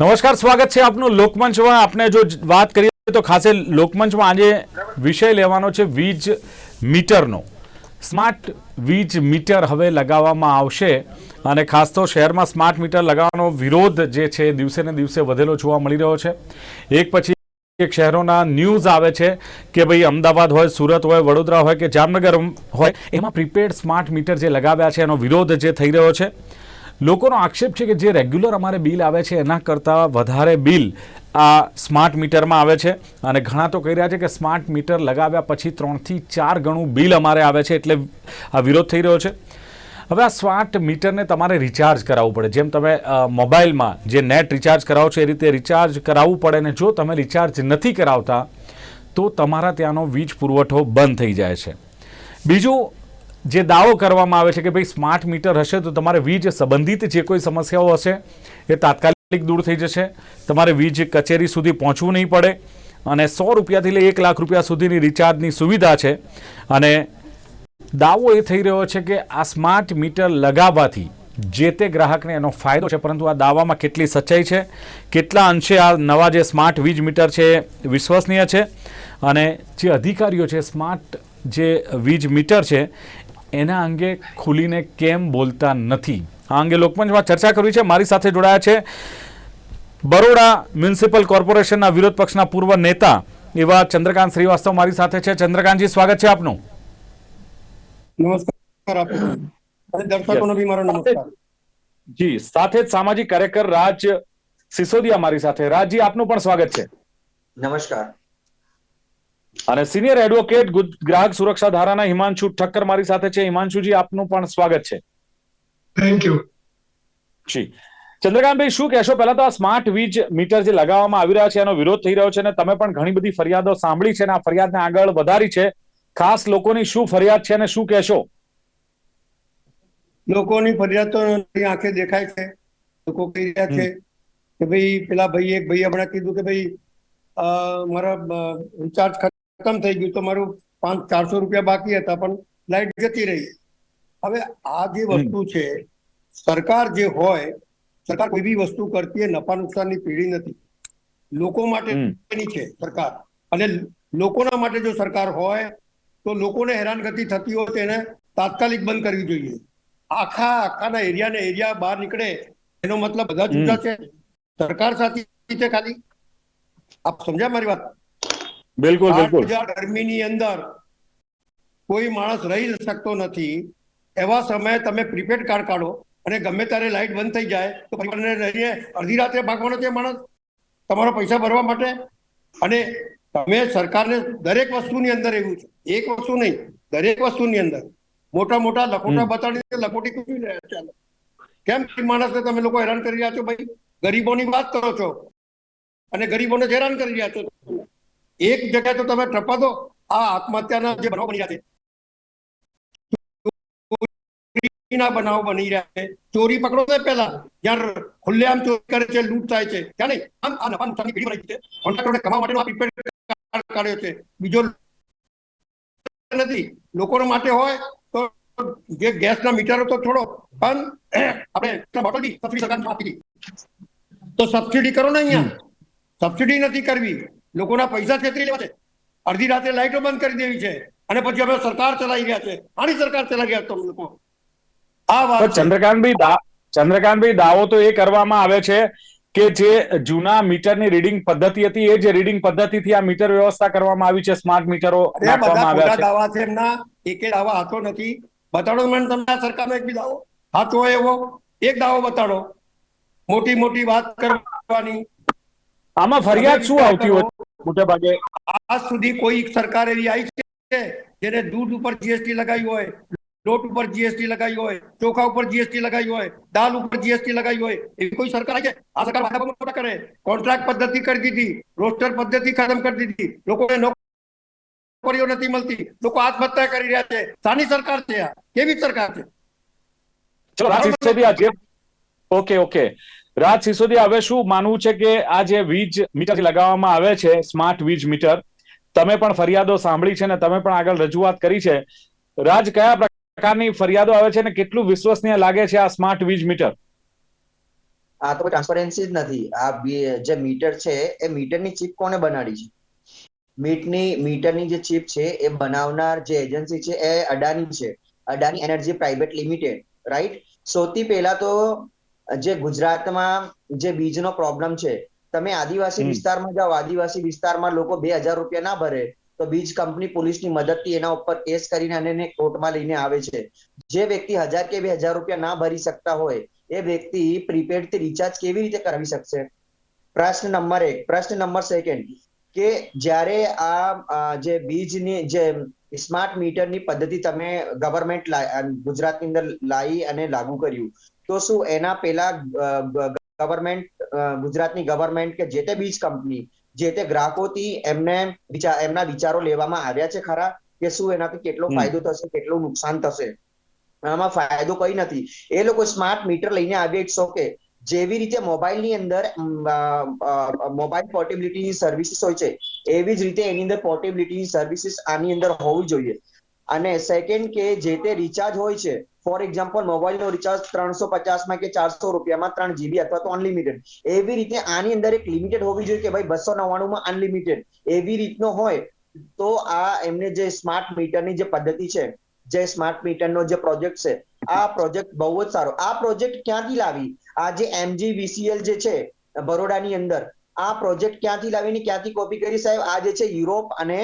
નમસ્કાર, સ્વાગત છે આપનું લોકમંચમાં. આપણે જો વાત કરીએ તો ખાસે લોકમંચમાં આજે વિષય લેવાનો છે વીજ મીટરનો. સ્માર્ટ વીજ મીટર હવે લગાવવામાં આવશે અને ખાસ તો શહેરમાં સ્માર્ટ મીટર લગાવવાનો વિરોધ જે છે દિવસે ને દિવસે વધેલો જોવા મળી રહ્યો છે. એક પછી એક શહેરોના ન્યૂઝ આવે છે કે ભાઈ અમદાવાદ હોય, સુરત હોય, વડોદરા હોય કે જામનગર હોય, એમાં પ્રીપેડ સ્માર્ટ મીટર જે લગાવ્યા છે એનો વિરોધ જે થઈ રહ્યો છે. લોકોનો આક્ષેપ છે કે જે રેગ્યુલર અમારે બિલ આવે છે, એના કરતાં વધારે બિલ આ સ્માર્ટ મીટરમાં આવે છે. અને ઘણા તો કહી રહ્યા છે કે સ્માર્ટ મીટર લગાવ્યા પછી ત્રણથી ચાર ગણું બિલ અમારે આવે છે એટલે આ વિરોધ થઈ રહ્યો છે. હવે આ સ્માર્ટ મીટરને તમારે રિચાર્જ કરાવવું પડે. જેમ તમે મોબાઈલમાં જે નેટ રિચાર્જ કરાવો છો, એ રીતે રિચાર્જ કરાવવું પડે ને જો તમે રિચાર્જ નથી કરાવતા, તો તમારા ત્યાંનો વીજ પુરવઠો બંધ થઈ જાય છે. બીજું જે દાવો કરવામાં આવે છે કે ભાઈ સ્માર્ટ મીટર હશે તો તમારે વીજ સંબંધિત જે કોઈ સમસ્યાઓ હશે એ તાત્કાલિક દૂર થઈ જશે. તમારે વીજ કચેરી સુધી પહોંચવું નહીં પડે અને સો રૂપિયાથી લઈ એક લાખ રૂપિયા સુધીની રિચાર્જની સુવિધા છે. અને દાવો એ થઈ રહ્યો છે કે આ સ્માર્ટ મીટર લગાવવાથી જે તે ગ્રાહકને એનો ફાયદો છે, પરંતુ આ દાવામાં કેટલી સચ્ચાઈ છે, કેટલા અંશે આ નવા જે સ્માર્ટ વીજ મીટર છે એ વિશ્વસનીય છે અને જે અધિકારીઓ છે, સ્માર્ટ જે વીજ મીટર છે એના અંગે ખુલીને કેમ બોલતા નથી? આ અંગે લોકમંચમાં ચર્ચા કરવી છે. મારી સાથે જોડાયા છે બરોડા મ્યુનિસિપલ કોર્પોરેશનના વિરોધ પક્ષના પૂર્વ નેતા એવા ચંદ્રકાંત શ્રીવાસ્તવ મારી સાથે છે. ચંદ્રકાંતજી સ્વાગત છે આપનું. નમસ્કાર દર્શકોનો બી મારો નમસ્કાર. જી સાથે જ સામાજિક કાર્યકર રાજ સિસોદિયા મારી સાથે. રાજજી આપનું પણ સ્વાગત છે. નમસ્કાર. અને સિનિયર એડવોકેટ ગ્રાહક સુરક્ષા ધારાના હિમાંશુ ઠક્કર મારી સાથે છે. હિમાંશુજી આપનું પણ સ્વાગત છે. Thank you ji. ચંદ્રકાંતભાઈ શું કહેશો? પહેલા તો આ સ્માર્ટ વીજ મીટર જે લગાવવામાં આવી રહ્યા છે એનો વિરોધ થઈ રહ્યો છે અને તમે પણ ઘણી બધી ફરિયાદો સાંભળી છે અને આ ફરિયાદને આગળ વધારી છે. ખાસ લોકોની શું ફરિયાદ છે અને શું કહેશો? લોકોની ફરિયાદ તો આંખે દેખાય છે. લોકો કહી રહ્યા છે કે ભાઈ પેલા ભાઈ એક ભાઈ હમણાં કીધું કે ભાઈ મારા રિચાર્જ ખતમ થઈ ગયું. તો મારું પાંચ ચારસો રૂપિયા બાકી હતા પણ લાઈટ જતી રહી. હવે આ જે વસ્તુ છે સરકાર જે હોય સરકાર કોઈ બી વસ્તુ કરતી નફા નુકસાનની પેઢી નથી. લોકો માટે છે સરકાર. અને લોકોના માટે જો સરકાર હોય તો લોકોને હેરાનગતિ થતી હોય તેને એને તાત્કાલિક બંધ કરવી જોઈએ. આખા આખાના એરિયા ને એરિયા બહાર નીકળે એનો મતલબ બધા જુદા છે. સરકાર સાથે ખાલી. આપ સમજ્યા મારી વાત? બિલકુલ બિલકુલ. ગરમીની અંદર કોઈ માણસ રહી શકતો નથી. એવા સમયે તમે પ્રીપેડ કાર્ડ કાઢો અને ગમે ત્યારે લાઈટ બંધ થઈ જાય તો પરિવારને રહીને અડધી રાત્રે ભાગવાનો છે માણસ. તમારા પૈસા ભરવા માટે. અને તમે સરકારને દરેક વસ્તુની અંદર એવું છે. એક વસ્તુ નહીં દરેક વસ્તુની અંદર. મોટા મોટા લખોટા. બતાડીને લખોટી કૂટી રહ્યા છે કેમ માણસને તમે લોકો હેરાન કરી રહ્યા છો ભાઈ? ગરીબોની વાત કરો છો. અને ગરીબોને હેરાન કરી રહ્યા છો. એક જગ્યાએ તો તમે ટપા દો આ આત્મહત્યાના જે બનાવ બની રહ્યા છે. ચોરીના બનાવ બની રહ્યા છે. ચોરી પકડો તો પહેલા જ્યાં ખુલ્લેઆમ ચોરી કરે છે લૂંટ થાય છે. ત્યાં નહીં? આમ આ નફા નુકસાનની પેઢી બનાવી છે. કોન્ટ્રાક્ટરોને કમાવા માટેનો આ પ્રિપેર કાઢ્યો છે. બીજો નથી. લોકો માટે હોય તો જે ગેસના મીટરો તો છોડો પણ આપણે બોટલ બી સબસિડી સરકાર આપી તો સબસિડી કરો ને અહીંયા. સબસિડી નથી કરવી. લોકોના પૈસા છેતરી લેવા છે. અડધી રાત્રે લાઈટો બંધ કરી દેવી છે. અને પછી હવે સરકાર ચલાવી રહ્યા છે. આની સરકાર ચલાવી રહ્યા તમે લોકો. આ વાત ચંદ્રકાંતભાઈ ચંદ્રકાંતભાઈ દાવો તો એ કરવામાં આવે છે કે જે જૂના મીટરની રીડિંગ પદ્ધતિ હતી એ જે રીડિંગ પદ્ધતિથી આ મીટર વ્યવસ્થા કરવામાં આવી છે સ્માર્ટ મીટરો દાવા છે એમના. એકે દાવા હાથો નથી. બતાડો મને તમને સરકારનો એક બી દાવો. હાથો એવો. એક દાવો બતાડો. મોટી મોટી વાત કરવાની. આમાં ફરિયાદ શું આવતી હોય? મોટે ભાગે આજ સુધી કોઈ સરકાર એવી આવી છે જેને દૂધ ઉપર જીએસટી લગાવી હોય લોટ ઉપર જીએસટી લગાવી હોય ચોખા ઉપર જીએસટી લગાવી હોય દાલ ઉપર જીએસટી લગાવી હોય એવી કોઈ સરકાર છે? આ સરકાર વાદા કરે. કોન્ટ્રાક્ટ પદ્ધતિ કરી દીધી રોસ્ટર પદ્ધતિ ખતમ કરી દીધી. લોકોને નોકરીઓ નથી મળતી. લોકો આત્મહત્યા કરી રહ્યા છે. સાની સરકાર છે આ? કેવી સરકાર છે? Okay okay. રાજ સિસોદિયા હવે શું માનવું છે કે આ જે વીજ મીટર લગાવવામાં આવે છે, સ્માર્ટ વીજ મીટર, તમે પણ ફરિયાદો સાંભળી છે ને તમે પણ આગળ રજૂઆત કરી છે. રાજ કયા પ્રકારની ફરિયાદો આવે છે ને કેટલું વિશ્વસનીય લાગે છે આ સ્માર્ટ વીજ મીટર? આ તો ટ્રાન્સપરન્સી જ નથી. આ જે મીટર છે, એ મીટરની ચીપ કોને બનાવી છે? મીટની, મીટરની જે ચીપ છે, એ બનાવનાર જે એજન્સી છે, એ અડાની છે. Adani energy private limited right સૌથી પહેલા તો જે ગુજરાતમાં જે બીજનો પ્રોબ્લેમ છે તમે આદિવાસી વિસ્તારમાં જાઓ આદિવાસી વિસ્તારમાં લોકો બે હજાર રૂપિયા ના ભરે તો બીજ કંપની પોલીસની મદદથી એના ઉપર કેસ કરીને અને એને કોર્ટમાં લઈને આવે છે. જે વ્યક્તિ હજાર કે બે હજાર રૂપિયા ના ભરી શકતા હોય એ વ્યક્તિ પ્રીપેડથી રિચાર્જ કેવી રીતે કરાવી શકશે? પ્રશ્ન નંબર એક પ્રશ્ન નંબર સેકન્ડ કે જ્યારે આ આ જે બીજની જે સ્માર્ટ મીટરની પદ્ધતિ તમે ગવર્મેન્ટ ગુજરાતની અંદર લાવી અને લાગુ કર્યું. તો શું એના પહેલા ગવર્મેન્ટ ગુજરાતની ગવર્મેન્ટ કે જે તે બીજ કંપની જે તે ગ્રાહકોથી એમને એમના વિચારો લેવામાં આવ્યા છે ખરા? કે શું એનાથી કેટલો ફાયદો થશે કેટલું નુકસાન થશે? આમાં ફાયદો કઈ નથી. એ લોકો સ્માર્ટ મીટર લઈને આવ્યા ઇટ્સ ઓકે જેવી રીતે મોબાઈલની અંદર મોબાઈલ પોર્ટેબિલિટીની સર્વિસીસ હોય છે એવી જ રીતે એની અંદર પોર્ટેબિલિટી સર્વિસીસ આની અંદર હોવી જોઈએ. અને સેકન્ડ કે જે તે રિચાર્જ હોય છે ફોર એક્ઝામ્પલ મોબાઈલનો રિચાર્જ ત્રણસો પચાસમાં કે ચારસો રૂપિયામાં ત્રણ જીબી અથવા તો અનલિમિટેડ એવી રીતે આની અંદર એક લિમિટેડ હોવી જોઈએ કે ભાઈ બસો નવ્વાણુંમાં અનલિમિટેડ એવી રીતનો હોય તો આ એમને જે સ્માર્ટ મીટરની જે પદ્ધતિ છે, જે સ્માર્ટ મીટરનો જે પ્રોજેક્ટ છે, આ પ્રોજેક્ટ બહુ જ સારો. આ પ્રોજેક્ટ ક્યાંથી લાવી? આ જે એમજી વીસીએલ જે છે, બરોડાની અંદર આ પ્રોજેક્ટ ક્યાંથી લાવીને ક્યાંથી કોપી કરી સાહેબ? આ જે છે યુરોપ અને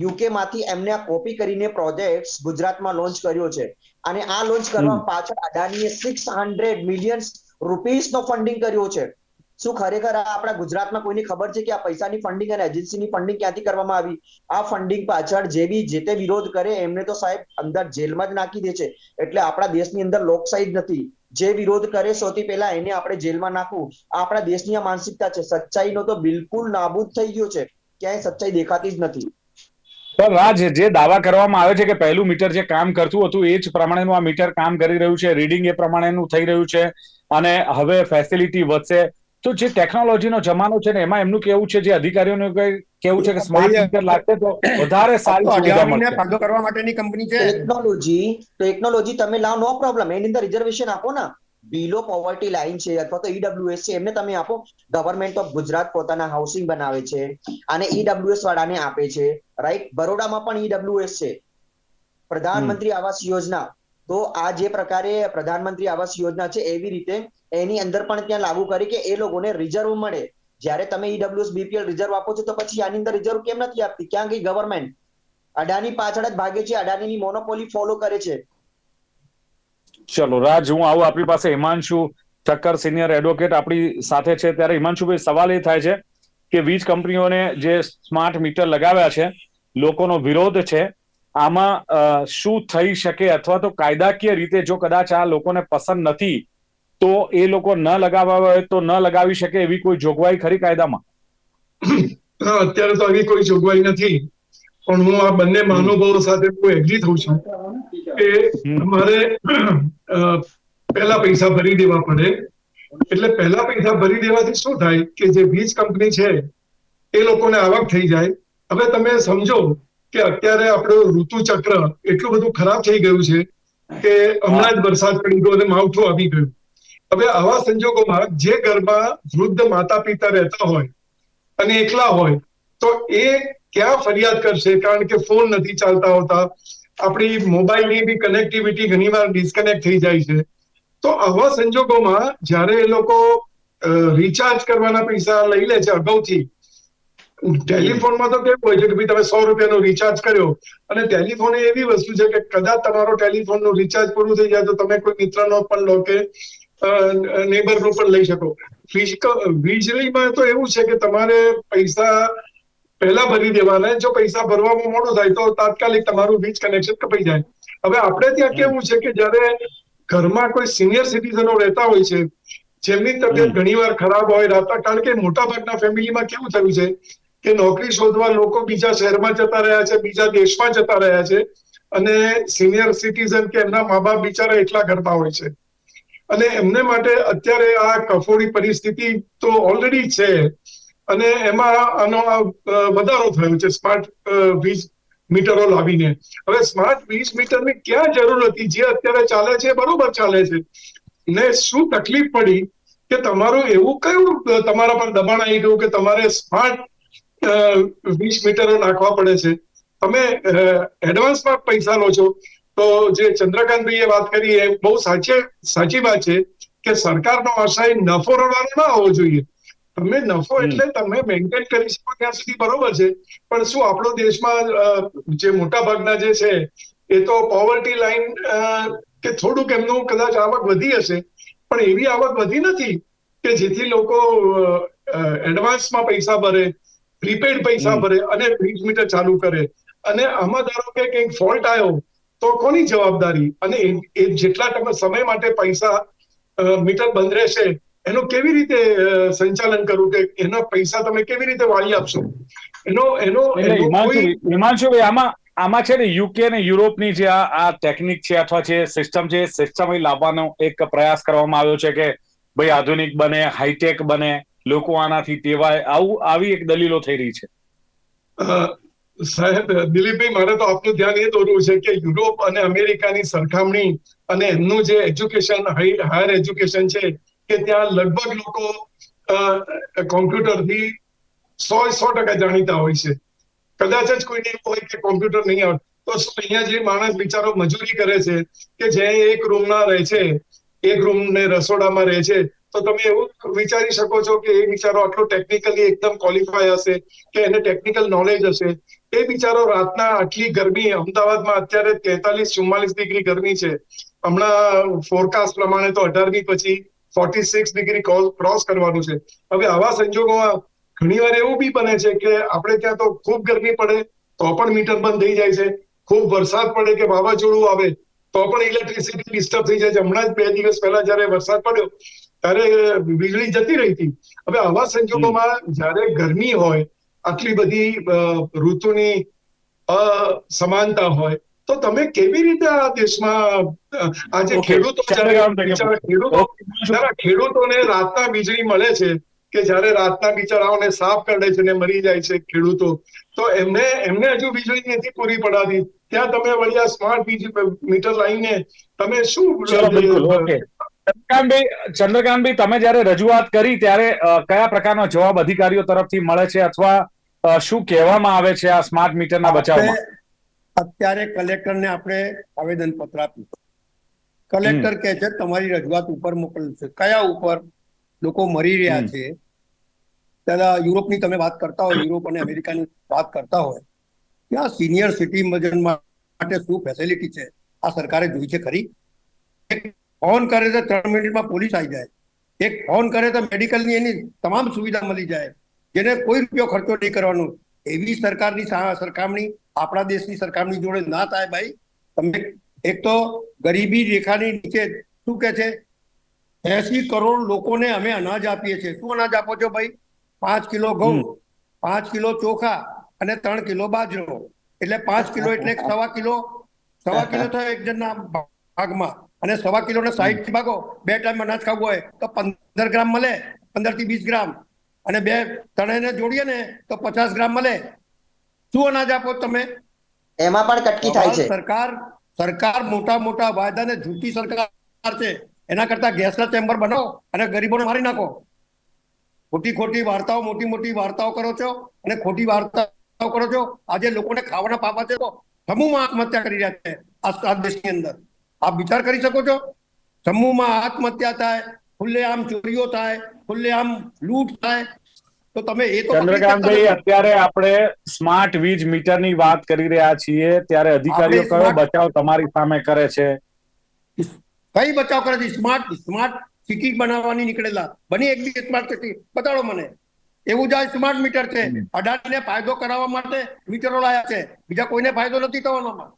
યુકે માંથી એમને આ કોપી કરીને પ્રોજેક્ટ ગુજરાતમાં લોન્ચ કર્યો છે. અને આ લોન્ચ કરવા પાછળ અદાનીએ સિક્સ હંડ્રેડ મિલિયન રૂપીસ નો ફંડિંગ કર્યો છે. શું ખરેખર આપણા ગુજરાતમાં કોઈને ખબર છે કે આ પૈસાની ફંડિંગ અને એજન્સીની ફંડિંગ ક્યાંથી કરવામાં આવી? આ ફંડિંગ પાછળ જે બી જે તે વિરોધ કરે એમને તો સાહેબ અંદર જેલમાં જ નાખી દે છે. એટલે આપણા દેશની અંદર લોકશાહી જ નથી. જે વિરોધ કરે સૌથી પહેલા એને આપણે જેલમાં નાખવું. આપણા દેશની આ માનસિકતા છે. સચ્ચાઈનો તો બિલકુલ નાબૂદ થઈ ગયો છે. ક્યાંય સચ્ચાઈ દેખાતી જ નથી. પણ રાજ, જે દાવા કરવામાં આવે છે કે પહેલું મીટર જે કામ કરતું હતું, એ જ પ્રમાણેનું આ મીટર કામ કરી રહ્યું છે. રીડિંગ એ પ્રમાણેનું થઈ રહ્યું છે. અને હવે ફેસિલિટી વધશે. તો જે ટેકનોલોજીનો જમાનો છે ને એમાં એમનું કેવું છે જે અધિકારીઓનું કઈ કેવું છે કે સ્માર્ટ મીટર લાગશે તો વધારે સારી સુવિધા મળશે. ફાયદો કરવા માટેની કંપની છે. ટેકનોલોજી ટેકનોલોજી તમે લાવ નો પ્રોબ્લેમ એની અંદર રિઝર્વેશન આપો ને. બિલો પોવર્ટી લાઈન છે અથવા તો ઈડબ્લ્યુએસ છે એમને તમે આપો. ગવર્મેન્ટ ઓફ ગુજરાત પોતાના હાઉસિંગ બનાવે છે અને ઈડબ્લ્યુએસ વાળાને આપે છે. રાઈટ બરોડામાં પણ ઈડબ્લ્યુએસ છે. પ્રધાનમંત્રી આવાસ યોજના. તો આ જે પ્રકારે પ્રધાનમંત્રી આવાસ યોજના છે એવી રીતે એની અંદર પણ ત્યાં લાગુ કરી કે એ લોકોને રિઝર્વ મળે. જ્યારે તમે ઈડબ્લ્યુએસ બીપીએલ રિઝર્વ આપો છો તો પછી આની અંદર રિઝર્વ કેમ નથી આપતી? ક્યાં ગઈ ગવર્મેન્ટ અડાની પાછળ જ ભાગે છે અડાનીની મોનોપોલી ફોલો કરે છે. ચલો, રાજ, હું આવું આપણી પાસે હિમાંશુ ઠક્કર સિનિયર એડવોકેટ આપણી સાથે છે. ત્યારે હિમાંશુભાઈ, સવાલ એ થાય છે કે વીજ કંપનીઓને જે સ્માર્ટ મીટર લગાવ્યા છે, લોકોનો વિરોધ છે, આમાં શું થઈ શકે? અથવા તો કાયદાકીય રીતે જો કદાચ આ લોકોને પસંદ નથી તો એ લોકો ન લગાવવા હોય તો ન લગાવી શકે એવી કોઈ જોગવાઈ ખરી કાયદામાં? અત્યારે તો આવી કોઈ જોગવાઈ નથી. પણ હું આ બંને મહાનુભાવો સાથે હું એગ્રી થઉં છું કે મારે તમારે પહેલા પૈસા ભરી દેવા પડે. એટલે પહેલા પૈસા ભરી દેવાથી શું થાય કે જે વીજ કંપની છે એ લોકોને આવક થઈ જાય. હવે તમે સમજો કે અત્યારે આપણું ઋતુ ચક્ર એટલું બધું ખરાબ થઈ ગયું છે કે હમણાં જ વરસાદ પડી ગયો અને માવઠું આવી ગયું. હવે આવા સંજોગોમાં જે ઘરમાં વૃદ્ધ માતા પિતા રહેતા હોય અને એકલા હોય, તો એ ક્યાં ફરિયાદ કરશે? કારણ કે ફોન નથી ચાલતા હોતા આપણી મોબાઈલની બી કનેક્ટિવિટી ઘણીવાર ડિસ્કનેક્ટ થઈ જાય છે. તો આવા સંજોગોમાં જ્યારે એ લોકો રિચાર્જ કરવાના પૈસા લઈ લે છે અગાઉથી, ટેલિફોનમાં તો કેવું હોય છે કે ભાઈ તમે સો રૂપિયાનો રિચાર્જ કર્યો અને ટેલિફોન એવી વસ્તુ છે કે કદાચ તમારો ટેલિફોનનું રિચાર્જ પૂરું થઈ જાય તો તમે કોઈ મિત્રનો પણ લો કે નેબરનો પણ લઈ શકો. ફિઝિકલ વીજળીમાં તો એવું છે કે તમારે પૈસા પહેલા ભરી દેવાના. જો પૈસા ભરવામાં મોડું થાય તો તાત્કાલિક તમારું વીજ કનેક્શન કપાઈ જાય. હવે આપણે ત્યાં કેવું છે કે જ્યારે ઘરમાં કોઈ સિનિયર સિટીઝનો રહેતા હોય છે જેમની તબિયત ઘણી ઘણીવાર ખરાબ હોય રાતના કારણ કે મોટાભાગના ફેમિલીમાં કેવું થયું છે કે નોકરી શોધવા લોકો બીજા શહેરમાં જતા રહ્યા છે બીજા દેશમાં જતા રહ્યા છે અને સિનિયર સિટીઝન કે એમના મા બાપ બિચારા એકલા ઘરમાં હોય છે. અને એમને માટે અત્યારે આ કફોડી પરિસ્થિતિ તો ઓલરેડી છે. અને એમાં આનો વધારો થયો છે સ્માર્ટ વીજ મીટરો લાવીને. હવે સ્માર્ટ વીજ મીટરની ક્યાં જરૂર હતી? જે અત્યારે ચાલે છે બરોબર ચાલે છે. ને શું તકલીફ પડી કે તમારું એવું કયું તમારા પર દબાણ આવી ગયું કે તમારે સ્માર્ટ વીસ મીટરો નાખવા પડે છે? તમે એડવાન્સમાં પૈસા લો છો. તો જે ચંદ્રકાંતભાઈએ વાત કરી એ બહુ સાચી સાચી વાત છે કે સરકારનો આશય નફો રડવાનો ના હોવો જોઈએ. તમે નફો એટલે તમે મેન્ટેન કરી શકો ત્યાં સુધી બરોબર છે. પણ શું આપણો દેશમાં જે મોટા ભાગના જે છે એ તો પોવર્ટી લાઈન કે થોડુંક એમનું કદાચ આવક વધી હશે. પણ એવી આવક વધી નથી કે જેથી લોકો એડવાન્સમાં પૈસા ભરે પ્રીપેડ પૈસા ભરે અને વીજ મીટર ચાલુ કરે. અને આમાં ધારો કે કંઈક ફોલ્ટ આવ્યો તો કોની જવાબદારી? અને એ- જેટલા તમે સમય માટે પૈસા મીટર બંધ રહેશે એનું કેવી રીતે સંચાલન કરવું કે એના પૈસા તમે કેવી રીતે વાળી આપશો? એનો એનો હિમાંશુભાઈ આમાં આમાં છે ને યુકે અને યુરોપની જે આ આ ટેકનિક છે અથવા જે સિસ્ટમ છે સિસ્ટમ લાવવાનો એક પ્રયાસ કરવામાં આવ્યો છે કે ભાઈ આધુનિક બને હાઈટેક બને લોકો આનાથી ટેવાય આવું આવી એક દલીલો થઈ રહી છે. સાહેબ, દિલીપભાઈ, મારે તો આપનું ધ્યાન એ દોરવું છે કે યુરોપ અને અમેરિકાની સરખામણી અને એમનું જે એજ્યુકેશન હાયર એજ્યુકેશન છે, કે ત્યાં લગભગ લોકો કોમ્પ્યુટરથી સો સો ટકા જાણીતા હોય છે. કદાચ જ કોઈને એવું હોય કે કોમ્પ્યુટર નહીં આવડે. તો શું અહીંયા જે માણસ બિચારો મજૂરી કરે છે, કે જે એક રૂમના રહે છે, એક રૂમ ને રસોડામાં રહે છે, તો તમે એવું વિચારી શકો છો કે એ બિચારો આટલો ટેકનિકલી એકદમ ક્વોલિફાય હશે, કે એને ટેકનિકલ નોલેજ હશે એ બિચારો રાતના આટલી ગરમી અમદાવાદમાં અત્યારે તેતાલીસ, ચુમ્માલીસ ડિગ્રી ગરમી છે. હમણાં ફોરકાસ્ટ પ્રમાણે તો અઢારમી પછી ફોર્ટી સિક્સ ડિગ્રી ક્રોસ કરવાનું છે. હવે આવા સંજોગોમાં ઘણીવાર એવું બી બને છે કે આપણે ત્યાં તો ખૂબ ગરમી પડે તો પણ મીટર બંધ થઈ જાય છે. ખૂબ વરસાદ પડે કે વાવાઝોડું આવે તો પણ ઇલેક્ટ્રિસિટી ડિસ્ટર્બ થઈ જાય છે. હમણાં જ બે દિવસ પહેલા જ્યારે વરસાદ પડ્યો ત્યારે વીજળી જતી રહી હતી. હવે આવા સંજોગોમાં જ્યારે ગરમી હોય આટલી બધી ઋતુની અસમાનતા હોય તો તમે કેવી રીતે આ દેશમાં અ, આ જે Okay. ખેડૂતો ખેડૂતોને રાતના વીજળી મળે છે કે જ્યારે રાતના બિચારાઓને સાફ કરે છે ને મરી જાય છે ખેડૂતો તો એમને એમને હજુ વીજળી નથી પૂરી પડાતી. ત્યાં તમે વળી આ સ્માર્ટ મીટર લાઈને તમે શું ચંદ્રકાંતભાઈ ચંદ્રકાંતભાઈ તમે જયારે રજૂઆત કરી ત્યારે કયા પ્રકારનો જવાબ અધિકારીઓ તરફથી મળે છે અથવા શું કહેવામાં આવે છે આ સ્માર્ટ મીટરના બચાવમાં? અત્યારે કલેક્ટરને આપણે આવેદન પત્ર આપ્યું કલેક્ટર કહે છે તમારી રજૂઆત ઉપર મોકલ્યું છે. કયા ઉપર? લોકો મરી રહ્યા છે. ત્યારે યુરોપની તમે વાત કરતા હોય યુરોપ અને અમેરિકાની વાત કરતા હોય ત્યાં સિનિયર સિટીઝન માટે શું ફેસિલિટી છે? આ સરકારે જોઈ છે ખરી? ફોન કરે તો ત્રણ મિનિટમાં પોલીસ આવી જાય. એક ફોન કરે તો મેડિકલની એની તમામ સુવિધા મળી જાય. જેને કોઈ રૂપિયો ખર્ચો નહીં કરવાનો. એવી સરકારની સરખામણી આપણા દેશની સરખામણી જોડે ના થાય ભાઈ. તમે એક તો ગરીબી રેખાની નીચે શું કે છે? એસી કરોડ લોકોને અમે અનાજ આપીએ છીએ. શું અનાજ આપો છો ભાઈ? પાંચ કિલો ઘઉં પાંચ કિલો ચોખા અને ત્રણ કિલો બાજરો. એટલે પાંચ કિલો એટલે સવા કિલો સવા કિલો થયો એક જણના ભાગમાં અને સવા કિલો ને સાઈઠથી ભાગો. બે ટાઈમ અનાજ ખાવું હોય તો પંદર ગ્રામ મળે પંદરથી વીસ ગ્રામ. અને બે ત્રણેયને જોડીએ ને તો પચાસ ગ્રામ મળે. શું અનાજ આપો તમે? એમાં પણ કટકી થાય છે. સરકાર સરકાર મોટા મોટા વાયદા ને જૂઠી સરકાર છે. એના કરતા ગેસના ચેમ્બર બનાવો અને ગરીબોને મારી નાખો. ખોટી ખોટી વાર્તાઓ મોટી મોટી વાર્તાઓ કરો છો અને ખોટી વાર્તાઓ કરો છો. આજે લોકોને ખાવાના પાપા છે તો સમૂહમાં આત્મહત્યા કરી રહ્યા છે આ આ દેશની અંદર. આપ વિચાર કરી શકો છો? જમ્મુમાં આત્મહત્યા થાય ખુલ્લેઆમ ચોરીઓ થાય ખુલ્લેઆમ લૂંટ થાય તો તમે એ તો ચંદ્રકાંતભાઈ અત્યારે આપણે સ્માર્ટ વીજ મીટરની વાત કરી રહ્યા છીએ. ત્યારે અધિકારીઓ કયો બચાવ તમારી સામે કરે છે. કઈ બચાવ કરે છે? સ્માર્ટ સ્માર્ટ સિટી બનાવવાની નીકળેલા. બની એક બી સ્માર્ટ સિટી. બતાડો મને. એવું જ આ સ્માર્ટ મીટર છે. અઢારને ફાયદો કરાવવા માટે મીટરો લાયા છે. બીજા કોઈને ફાયદો નથી થવાનોમાં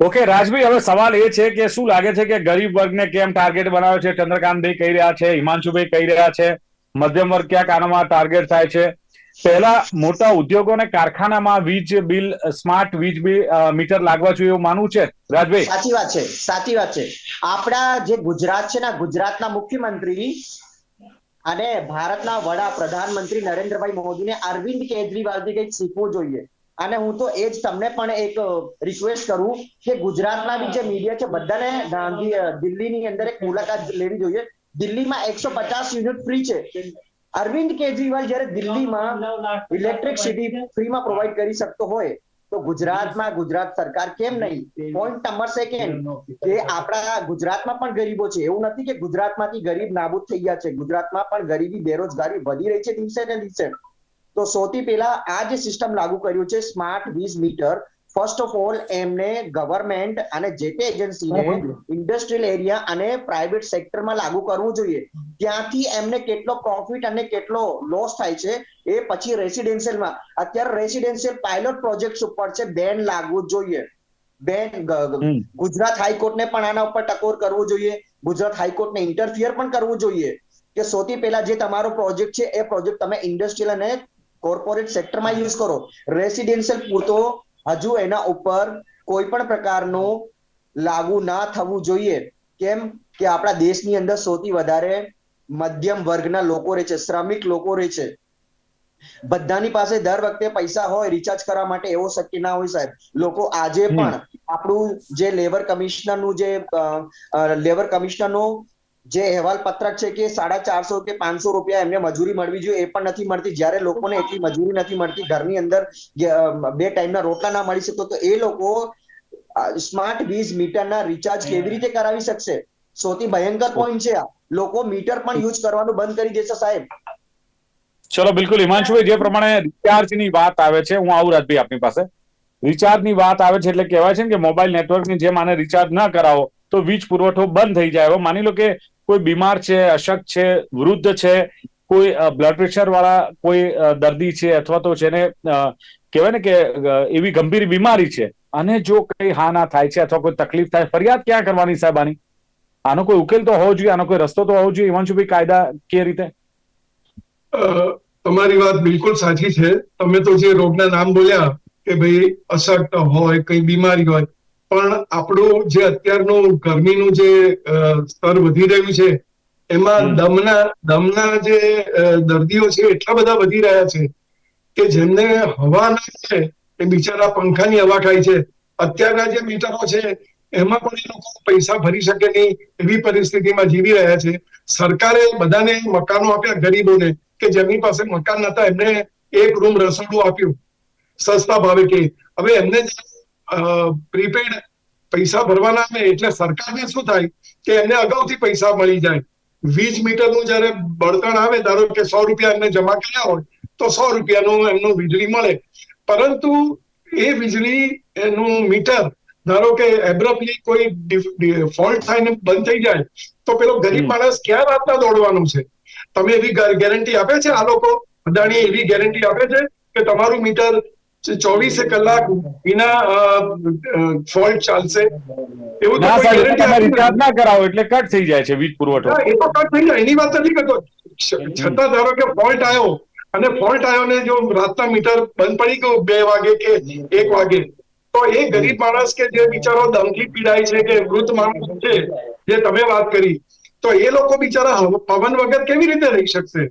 ઓકે રાજભાઈ, હવે સવાલ એ છે કે શું લાગે છે કે ગરીબ વર્ગને કેમ ટાર્ગેટ બનાવ્યો છે? ચંદ્રકાંતભાઈ કહી રહ્યા છે, હિમાંશુભાઈ કહી રહ્યા છે, મધ્યમ વર્ગ ક્યાં કારણમાં ટાર્ગેટ થાય છે? પહેલા મોટા ઉદ્યોગો અને કારખાનામાં વીજ બિલ સ્માર્ટ વીજ બિલ મીટર લાગવા જોઈએ એવું માનવું છે? રાજભાઈ? સાચી વાત છે, સાચી વાત છે. આપણા જે ગુજરાત છે ને ગુજરાતના મુખ્યમંત્રી અને ભારતના વડા પ્રધાનમંત્રી નરેન્દ્રભાઈ મોદીને અરવિંદ કેજરીવાલથી કંઈક શીખવું જોઈએ. અને હું તો એ જ તમને પણ એક રિક્વેસ્ટ કરું કે ગુજરાતના બી જે મીડિયા છે, બધાને ગાંધી દિલ્હીની અંદર એક મુલાકાત લેવી જોઈએ. દિલ્હીમાં એકસો પચાસ યુનિટ ફ્રી છે. અરવિંદ કેજરીવાલ જ્યારે દિલ્હીમાં ઇલેક્ટ્રિસિટી ફ્રીમાં પ્રોવાઈડ કરી શકતો હોય, તો ગુજરાતમાં ગુજરાત સરકાર કેમ નહીં? પોઈન્ટ નંબર સેકન્ડ કે આપણા ગુજરાતમાં પણ ગરીબો છે. એવું નથી કે ગુજરાતમાંથી ગરીબ નાબૂદ થઈ ગયા છે. ગુજરાતમાં પણ ગરીબી, બેરોજગારી વધી રહી છે દિવસે ને દિવસે. તો સૌથી પહેલા આ જે સિસ્ટમ લાગુ કર્યું છે સ્માર્ટ વીજ મીટર ફર્સ્ટ ઓફ ઓલ એમને ગવર્મેન્ટ અને જે તે એજન્સીને ઇન્ડસ્ટ્રીયલ એરિયા અને પ્રાઇવેટ સેક્ટરમાં લાગુ કરવું જોઈએ. ત્યાંથી એમને કેટલો પ્રોફિટ અને કેટલો લોસ થાય છે એ પછી રેસિડેન્શિયલમાં અત્યારે રેસિડેન્શિયલ પાયલોટ પ્રોજેક્ટ ઉપર છે બેન લાગવું જોઈએ. બેન. ગુજરાત હાઈકોર્ટને પણ આના ઉપર ટકોર કરવું જોઈએ. ગુજરાત હાઈકોર્ટને ઇન્ટરફિયર પણ કરવું જોઈએ. કે સૌથી પહેલા જે તમારો પ્રોજેક્ટ છે એ પ્રોજેક્ટ તમે ઇન્ડસ્ટ્રીયલ અને કોર્પોરેટ સેક્ટરમાં યુઝ કરો. રેસિડેન્શિયલ પૂરતો હજુ એના ઉપર કોઈ પણ પ્રકારનું લાગુ ના થવું જોઈએ. કેમ કે આપણા દેશની અંદર સૌથી વધારે મધ્યમ વર્ગના લોકો રહે છે શ્રમિક લોકો રહે છે. બધાની પાસે દર વખતે પૈસા હોય રિચાર્જ કરવા માટે એવો શક્ય ના હોય સાહેબ. લોકો આજે પણ આપણું જે લેબર કમિશનરનું જે લેબર કમિશનરનું જે અહેવાલ પત્રક છે કે સાડા ચારસો કે પાંચસો રૂપિયા એમને મજૂરી મળવી જોઈએ એ પણ નથી મળતી. જ્યારે લોકોને એટલી મજૂરી નથી મળતી ઘરની અંદર બે ટાઈમના રોટલા ના મળી શકતો તો એ લોકો સ્માર્ટ વીજ મીટરના રિચાર્જ કેવી રીતે કરાવી શકશે? સૌથી ભયંકર પોઈન્ટ છે આ. લોકો મીટર પણ યુઝ કરવાનું બંધ કરી દેશે સાહેબ. ચલો બિલકુલ. હિમાંશુભાઈ જે પ્રમાણે રિચાર્જની વાત આવે છે હું આવું રાજભાઈ આપની પાસે. રિચાર્જની વાત આવે છે એટલે કહેવાય છે ને કે મોબાઈલ નેટવર્કની જેમ આને રિચાર્જ ન કરાવો તો વીજ પુરવઠો બંધ થઈ જાય. હવે માની લો કે કોઈ બીમાર છે, અશક્ત છે, વૃદ્ધ છે, કોઈ બ્લડ પ્રેશર વાળા કોઈ દર્દી છે અથવા તો જેને કહેવાય ને કે એવી ગંભીર બીમારી છે, અને જો કઈ હા ના થાય છે અથવા કોઈ તકલીફ થાય, ફરિયાદ ક્યાં કરવાની સાહેબ આની? આનો કોઈ ઉકેલ તો હોવો જોઈએ, આનો કોઈ રસ્તો તો હોવો જોઈએ હિમાંશુભાઈ કાયદા કે રીતે? તમારી વાત બિલકુલ સાચી છે. તમે તો જે રોગના નામ બોલ્યા કે ભાઈ અશક્ત હોય, કઈ બીમારી હોય પણ આપણું જે અત્યારનું ગરમીનું જે સ્તર વધી રહ્યું છે એમાં દમના દમના જે દર્દીઓ છે એટલા બધા વધી રહ્યા છે કે જેમને હવા ના છે એ બિચારા પંખાની હવા ખાય છે. અત્યારના જે મીટરો છે એમાં પણ એ લોકો પૈસા ભરી શકે નહીં એવી પરિસ્થિતિમાં જીવી રહ્યા છે. સરકારે બધાને મકાનો આપ્યા ગરીબોને કે જેમની પાસે મકાન નતા એમને એક રૂમ રસોડું આપ્યું. સસ્તા ભાવે કે. હવે એમને પ્રીપેડ પૈસા ભરવાના ને એટલે સરકારને શું થાય કે એમને અગાઉથી પૈસા મળી જાય. વીજ મીટરનું જયારે બળતણ આવે ધારો કે સો રૂપિયા એમને જમા કર્યા હોય તો સો રૂપિયાનું એમનું વીજળી મળે. પરંતુ એ વીજળી એનું મીટર ધારો કે એબ્રપ્ટલી કોઈ ફોલ્ટ થાય ને બંધ થઈ જાય તો પેલો ગરીબ માણસ ક્યાં રાતના દોડવાનું છે? તમે એવી ગેરંટી આપે છે આ લોકો? અદાણી એવી ગેરંટી આપે છે કે તમારું મીટર ચોવીસે કલાક વિના ફોલ્ટ ચાલશે એવું ના તમે રિચાર્જ ના કરાવો એટલે કટ થઈ જાય છે વીજ પુરવઠો. એ તો કટ થઈ જાય એની વાત નથી કરતો છતાં ધારો કે ફોલ્ટ આવ્યો અને ફોલ્ટ આવ્યો ને જો રાતના મીટર બંધ પડી ગયો બે વાગે કે એક વાગે તો એ ગરીબ માણસ કે જે બિચારો દમથી પીડાય છે કે વૃદ્ધ માણસ છે જે તમે વાત કરી તો એ લોકો બિચારા પવન વગર કેવી રીતે રહી શકશે?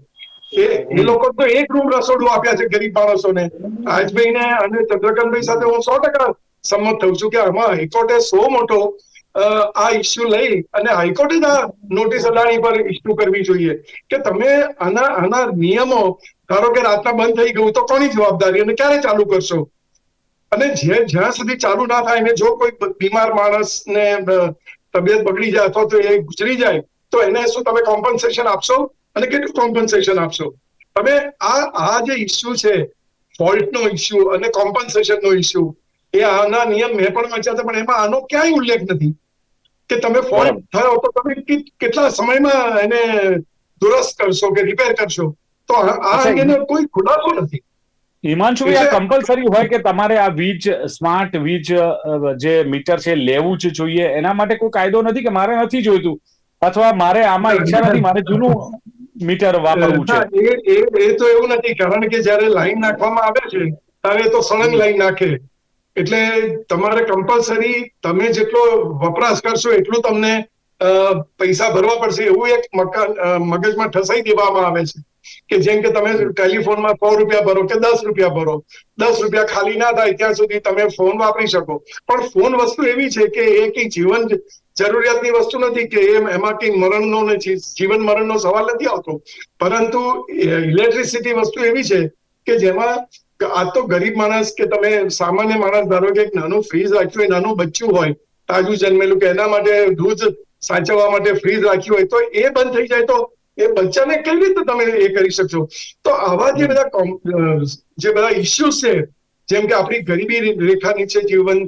એ લોકો તો એક રૂમ રસોડું આપ્યા છે ગરીબ માણસોને. રાજભાઈ ને અને ચંદ્રકાંતભાઈ સાથે હું સો ટકા સંમત થઉં છું કે આમાં હાઈકોર્ટે સો મોટો આ ઇસ્યુ લઈ અને હાઈકોર્ટે જ આ નોટિસ અદાણી પર ઇસ્યુ કરવી જોઈએ. કે તમે આના આના નિયમો, ધારો કે રાતના બંધ થઈ ગયું તો કોની જવાબદારી અને ક્યારે ચાલુ કરશો? અને જે, જ્યાં સુધી ચાલુ ના થાય ને જો કોઈ બીમાર માણસને તબિયત બગડી જાય અથવા તો એ ગુજરી જાય, તો એને શું તમે કોમ્પન્સેશન આપશો? અને કેટલું કોમ્પન્સેશન આપશો? હવે આ આ જે ઇસ્યુ છે ફોલ્ટ નો ઇસ્યુ અને કોમ્પન્સેશનનો ઇસ્યુ એ આના નિયમ મેં પણ વાંચ્યા હતા પણ એમાં આનો ક્યાંય ઉલ્લેખ નથી. કે તમે ફોલ્ટ થયો તો તમે કેટલા સમયમાં એને દુરસ્ત કરશો કે રિપેર કરશો? તો આ અંગેનો કોઈ ખુલાસો નથી. હિમાંશુભાઈ આ કમ્પલસરી હોય કે તમારે આ વીજ સ્માર્ટ વીજ જે મીટર છે લેવું જ જોઈએ? એના માટે કોઈ કાયદો નથી કે મારે નથી જોઈતું? અથવા મારે આમાં ઈચ્છા નથી? મારે જૂનું મીટર વાપરવું છે. એ તો એવું નથી. કારણ કે જ્યારે લાઈન નાખવામાં આવે છે, ત્યારે તો સળંગ લાઈન નાખે. એટલે તમારે કમ્પલસરી તમે જેટલો વપરાશ કરશો એટલું તમને પૈસા ભરવા પડશે એવું એક મકાન મગજમાં ઠસાઈ દેવામાં આવે છે. કે જેમ કે તમે ટેલિફોનમાં સો રૂપિયા ભરો કે દસ રૂપિયા ભરો. દસ રૂપિયા ખાલી ના થાય ત્યાં સુધી તમે ફોન વાપરી શકો. પણ ફોન વસ્તુ એવી છે કે એ કઈ જીવન જરૂરિયાતની વસ્તુ નથી કે એમાં કઈ મરણનો જીવન મરણનો સવાલ નથી આવતો. પરંતુ ઇલેક્ટ્રિસિટી વસ્તુ એવી છે કે જેમાં આ તો ગરીબ માણસ કે તમે સામાન્ય માણસ ધારો કે એક નાનું ફ્રીજ રાખ્યું હોય, નાનું બચ્ચું હોય, તાજું જન્મેલું કે એના માટે દૂધ સાચવવા માટે ફ્રીજ રાખી હોય તો એ બંધ થઈ જાય તો એ બચ્ચાને કેવી રીતે તમે એ કરી શકશો? તો આવા જે બધા જે બધા ઇસ્યુઝ છે જેમ કે આપણી ગરીબી રેખા નીચે જીવન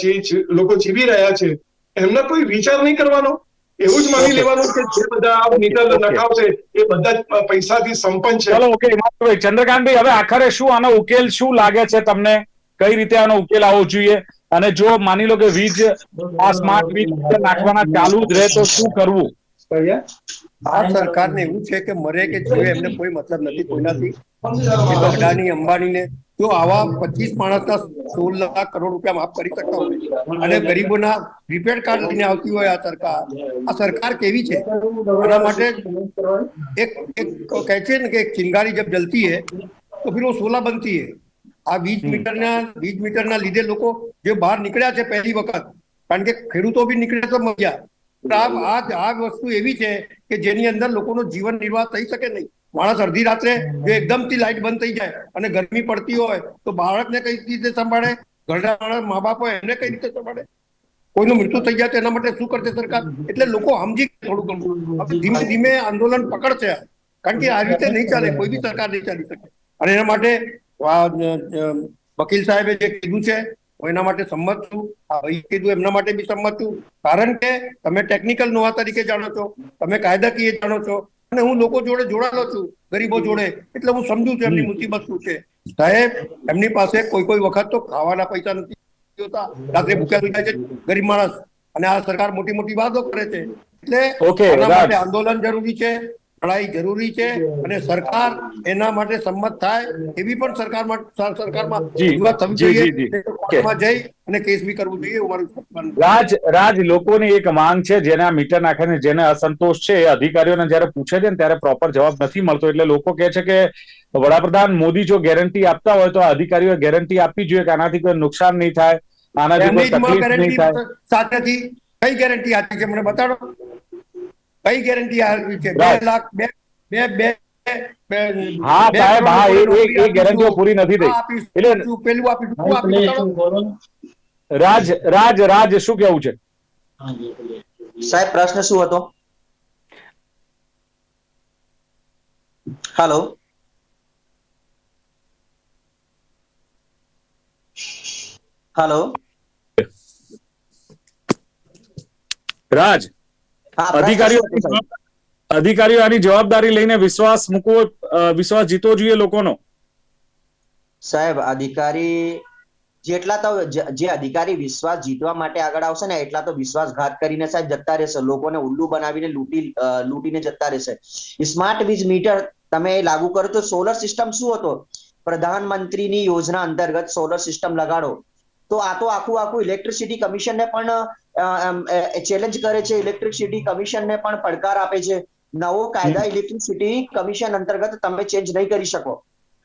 જે લોકો જીવી રહ્યા છે એમના કોઈ વિચાર નહીં કરવાનો? એવું જ માની. લેવાનું કે જે બધા નીકળ. નખાવશે એ બધા પૈસાથી સંપન્ન છે. ચલો ઓકે ચંદ્રકાંતભાઈ હવે આખરે શું આનો ઉકેલ શું લાગે છે તમને? કઈ રીતે આનો ઉકેલ આવવો જોઈએ? અને જો માની લો કે વીજ આ સ્માર્ટ વીજ નાખવાના ચાલુ જ રહે તો શું કરવું? આ સરકારને એવું છે કે મરે કે જીવે એમને કોઈ મતલબ નથી, કોઈનાથી. અડાણી અંબાણીને જો આવા પચીસ માણસ ના સોળ લાખ કરોડ રૂપિયા માફ કરી શકતા હોય અને ગરીબોના પ્રીપેડ કાર્ડ લઈને આવતી હોય આ સરકાર આ સરકાર કેવી છે? એના માટે એક એક કહે છે ને કે ચિંગારી જબ જલતી હે, તો ફિર વો સોલા બનતી હે. આ વીજ મીટરના વીજ મીટરના લીધે લોકો જે બહાર નીકળ્યા છે પહેલી વખત કારણ કે ખેડૂતો બી નીકળ્યા તો મજા. આ આ વસ્તુ એવી છે કે જેની અંદર લોકોનો જીવન નિર્વાહ થઈ શકે નહીં. માણસ અડધી રાત્રે જો એકદમથી લાઇટ બંધ થઈ જાય અને ગરમી પડતી હોય તો બાળકને કઈ રીતે સંભાળે? ઘરના મા બાપ હોય એને કઈ રીતે સંભાળે? કોઈનું મૃત્યુ થઈ જાય તો એના માટે શું કરશે સરકાર? એટલે લોકો સમજી થોડું ઘણું. ધીમે ધીમે આંદોલન પકડશે. કારણ કે આ રીતે નહીં ચાલે કોઈ બી સરકાર નહીં ચાલી શકે. અને એના માટે વકીલ સાહેબે જે કીધું છે હું એના માટે સંમત છું. આ ભાઈ કીધું એમના માટે બી સંમત છું. કારણ કે તમે ટેકનિકલ નોવા તરીકે જાણો છો તમે કાયદાકીય જાણો છો અને હું લોકો જોડે જોડાયેલો છું ગરીબો જોડે. એટલે હું સમજુ છું એમની મુસીબત શું છે. સાહેબ એમની પાસે કોઈ કોઈ વખત તો ખાવાના પૈસા નથી હોતા રાત્રે ભૂખ્યા જાય છે ગરીબ માણસ. અને આ સરકાર મોટી મોટી વાતો કરે છે. એટલે Okay, માટે આંદોલન જરૂરી છે. લડાઈ જરૂરી છે અને સરકાર એના માટે સંમત થાય એવી પણ સરકાર સરકારમાં રજૂઆત થવી જોઈએ જઈ અને કેસ બી કરવું જોઈએ મારું રાજ રાજ લોકોની એક માંગ છે જેને મીટર નાખીને જેને અસંતોષ છે એ અધિકારીઓને જયારે પૂછે છે ને ત્યારે પ્રોપર જવાબ નથી મળતો. એટલે લોકો કહે છે કે વડાપ્રધાન મોદી જો ગેરંટી આપતા હોય તો અધિકારીઓ ગેરંટી આપવી જોઈએ કે આનાથી કોઈ નુકસાન નહીં થાય આનાથી કોઈ તકલીફ નહીં થાય. સાથેથી કઈ ગેરંટી આપી છે? મને બતાડો. કઈ ગેરંટી આપી છે? બે લાખ બે બે બે બે- હા સાહેબ હા એ લોકોને એ- નોકરી એ ગેરંટીઓ પૂરી નથી થઈ. એટલે પેલું આપીશું. શું આપીશું બતાડો. રાજ રાજ રાજ શું કેવું છે? સાહેબ પ્રશ્ન શું હતો? હેલો હાલો રાજ અધિકારીઓ? અધિકારીઓ આની જવાબદારી લઈને વિશ્વાસ મૂકવો વિશ્વાસ જીતવો જોઈએ લોકોનો. સાહેબ અધિકારી જેટલા તો જે જે અધિકારી વિશ્વાસ જીતવા માટે આગળ આવશે ને એટલા તો વિશ્વાસઘાત કરીને સાહેબ જતા રહેશે. લોકોને ઉલ્લુ બનાવીને લૂંટી લૂંટીને જતા રહેશે. સ્માર્ટ વીજ મીટર તમે લાગુ કરો તો સોલર સિસ્ટમ શું હતો? પ્રધાનમંત્રીની યોજના અંતર્ગત સોલર સિસ્ટમ લગાડો. તો આ તો આખું આખું ઇલેક્ટ્રિસિટી કમિશનને પણ ચેલેન્જ કરે છે. ઇલેક્ટ્રિસિટી કમિશનને પણ પડકાર આપે છે. નવો કાયદા ઇલેક્ટ્રિસિટી કમિશન અંતર્ગત તમે ચેન્જ નહીં કરી શકો.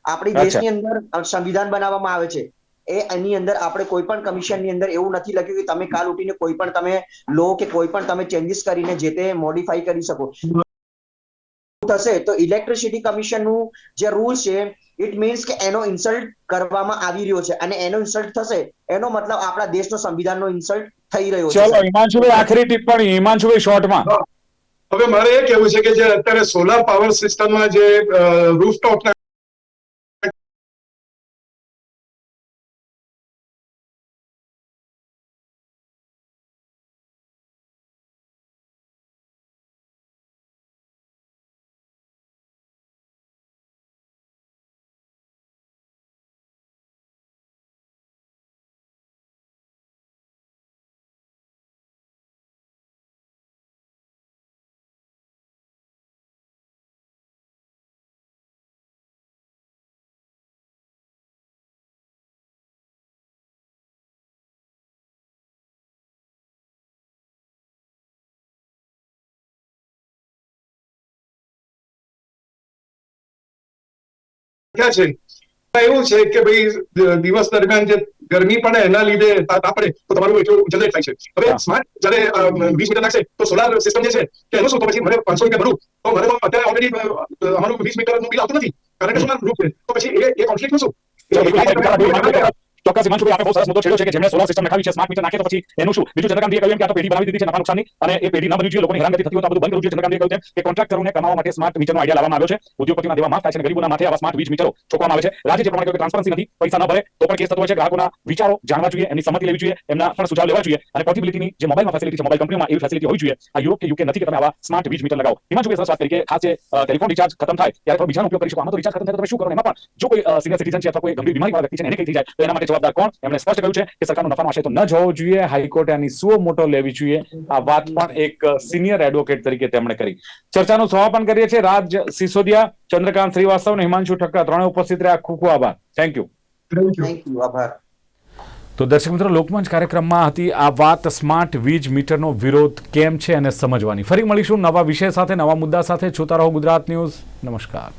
આપણી દેશની અંદર સંવિધાન બનાવવામાં આવે છે. એ એની અંદર આપણે કોઈ પણ કમિશનની અંદર એવું નથી લખ્યું કે તમે કાલ ઉઠીને કોઈ પણ તમે લો કે કોઈ પણ તમે ચેન્જીસ કરીને જે તે મોડિફાઈ કરી શકો. થશે તો ઇલેક્ટ્રિસિટી કમિશનનું જે રૂલ છે ઇટ મીન્સ કે એનો ઇન્સલ્ટ કરવામાં આવી રહ્યો છે. અને એનો ઇન્સલ્ટ થશે એનો મતલબ આપણા દેશનો સંવિધાનનો ઇન્સલ્ટ થઈ રહ્યો છે. ચલો હિમાંશુભાઈ આખરી ટિપ્પણી હિમાંશુભાઈ શોર્ટમાં હવે મારે એ કહેવું છે કે જે અત્યારે સોલાર પાવર સિસ્ટમમાં જે રૂફટોપ ક્યાં છે એવું છે કે ભાઈ દિવસ દરમિયાન જે ગરમી પડે એના લીધે આપણે તો તમારું એટલું જનરેટ થાય છે હવે સ્માર્ટ જયારે વીસ મીટર નાખશે તો સોલાર સિસ્ટમ જે છે કે એનું શું તો પછી મને પાંચસો રૂપિયા ભરું તો મને તો અત્યારે ઓલરેડી અમારું વીસ મીટરનું બિલ આવતું નથી કારણ કે સોલાર રૂપ છે તો પછી એ એ કોન્ફ્લિક્ટ શું ચોક્કસ હિમાંશુભાઈ આપણે બહુ સરસ મુદ્દો છેડ્યો છે કે જેમણે સોલાર સિસ્ટમ નખાવી છે સ્માર્ટ મીટર નાખે તો પછી એનું શું? બીજું ચંદ્રકાંતજીએ કહ્યું કે આ તો પેઢી બનાવી દીધી છે નફા નુકસાનની અને એ પેઢી ન બની જોઈએ લોકોને હેરાનગતિ થતી હોય તો બધું બંધ કરવું જોઈએ. ચંદ્રકાંતજીએ કહ્યું કે કોન્ટ્રાક્ટરોને કમાવા માટે સ્માર્ટ મીટરનો આઈડિયા લાવવામાં આવ્યો છે, ઉદ્યોગપતિના દેવા માફ થાય છે ગરીબોના માથે આવા સ્માર્ટ વીજ મીટરો ચોકવામાં આવે છે. રાજ્ય જે પ્રમાણે કે ટ્રાન્સપરન્સી નથી, પૈસા ન ભરે, તો પણ કેસ થતો છે, ગ્રાહકોના વિચારો જાણવા જોઈએ, એમની સંમતિ લેવી જોઈએ, એમના પણ સુઝાવ લેવા જોઈએ, અને પોર્ટેબિલિટીની જે મોબાઈલમાં ફેસિલિટી છે મોબાઈલ કંપનીમાં એવી ફેસિલિટી હોવી જોઈએ. આ યુરોપ કે યુકે નથી કે તમે આવા સ્માર્ટ વીજ મીટર લગાવો. હિમાંશુભાઈ સરસ વાત કરી કે ખાસ જે ટેલિફોન રિચાર્જ ખતમ થાય, ત્યારે થોડો બીજાનો ઉપયોગ કરી શકો. આમાં તો રિચાર્જ ખતમ થાય તો તમે શું કરો? એમાં પણ જો કોઈ સિનિયર સિટીઝન છે અથવા કોઈ ગંભીર બીમારી વ્યક્તિ છે એને કઈ થઈ જાય, તો એના માટે જવાબદાર કોણ? એમણે સ્પષ્ટ કહ્યું છે કે સરકારનો નફાનો આશય તો ન જવો જોઈએ હાઈકોર્ટે આની સુઓ મોટો લેવી જોઈએ. આ વાત પણ એક સિનિયર એડવોકેટ તરીકે તેમણે કરી. ચર્ચાનું સમાપન કરીએ છીએ. રાજ સિસોદિયા ચંદ્રકાંત શ્રીવાસ્તવ અને હિમાંશુ ઠક્કર ત્રણે ઉપસ્થિત રહ્યા. ખૂબ ખૂબ આભાર. Thank you thank you thank you આભાર. તો દર્શક મિત્રો લોકમંચ કાર્યક્રમમાં હતી આ વાત. સ્માર્ટ વીજ મીટરનો વિરોધ કેમ છે અને સમજવાની? ફરી મળીશું નવા વિષય સાથે નવા મુદ્દા સાથે. જોતા રહો ગુજરાત ન્યૂઝ. નમસ્કાર.